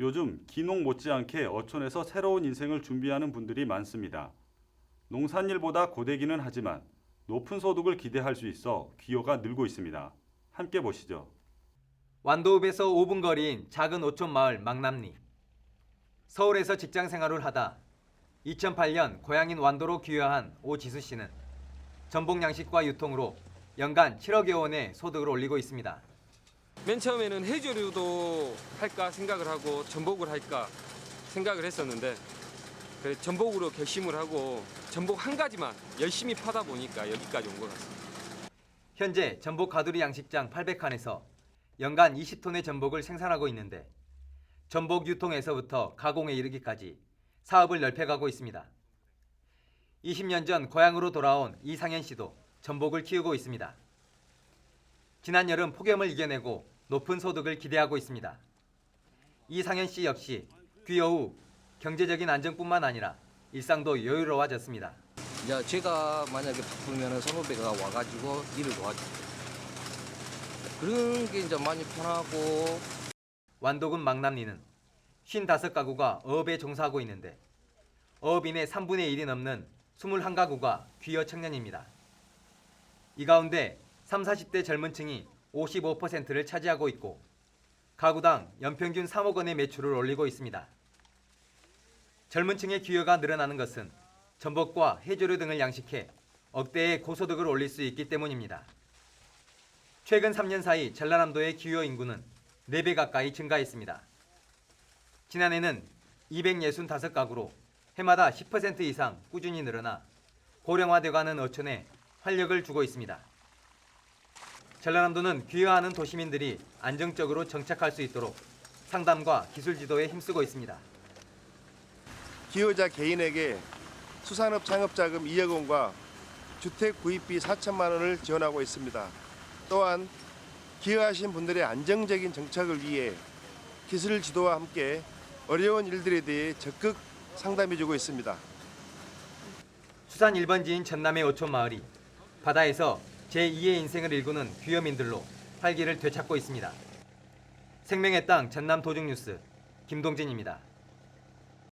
요즘 기농 못지않게 어촌에서 새로운 인생을 준비하는 분들이 많습니다. 농산일보다 고되기는 하지만 높은 소득을 기대할 수 있어 귀여가 늘고 있습니다. 함께 보시죠. 완도읍에서 5분 거리인 작은 오촌 마을 망남리. 서울에서 직장 생활을 하다 2008년 고향인 완도로 귀화한 오지수 씨는 전복 양식과 유통으로 연간 7억여 원의 소득을 올리고 있습니다. 맨 처음에는 해조류도 할까 생각을 하고 전복을 할까 생각을 했었는데 그래 전복으로 결심을 하고 전복 한 가지만 열심히 파다 보니까 여기까지 온 것 같습니다. 현재 전복 가두리 양식장 800칸에서 연간 20톤의 전복을 생산하고 있는데 전복 유통에서부터 가공에 이르기까지 사업을 넓혀가고 있습니다. 20년 전 고향으로 돌아온 이상현 씨도 전복을 키우고 있습니다. 지난 여름 폭염을 이겨내고 높은 소득을 기대하고 있습니다. 이상현 씨 역시 귀여 후 경제적인 안정뿐만 아니라 일상도 여유로워졌습니다. 이제 제가 만약에 바쁘면 선후배가 와가지고 일을 도와주고 그런 게 이제 많이 편하고 완도군 망남리는 55가구가 어업에 종사하고 있는데 어업인의 3분의 1이 넘는 21가구가 귀여 청년입니다. 이 가운데 3, 40대 젊은 층이 55%를 차지하고 있고 가구당 연평균 3억 원의 매출을 올리고 있습니다. 젊은 층의 귀여가 늘어나는 것은 전복과 해조류 등을 양식해 억대의 고소득을 올릴 수 있기 때문입니다. 최근 3년 사이 전라남도의 귀여 인구는 4배 가까이 증가했습니다. 지난해는 265가구로 해마다 10% 이상 꾸준히 늘어나 고령화되어가는 어촌에 활력을 주고 있습니다. 전라남도는 귀화하는 도시민들이 안정적으로 정착할 수 있도록 상담과 기술 지도에 힘쓰고 있습니다. 기여자 개인에게 수산업 창업자금 2억 원과 주택 구입비 4천만 원을 지원하고 있습니다. 또한 기여하신 분들의 안정적인 정착을 위해 기술 지도와 함께 어려운 일들에 대해 적극 상담해주고 있습니다. 수산 1번지인 전남의 오촌 마을이 바다에서 제2의 인생을 일구는 귀여민들로 활기를 되찾고 있습니다. 생명의 땅 전남 도중뉴스 김동진입니다.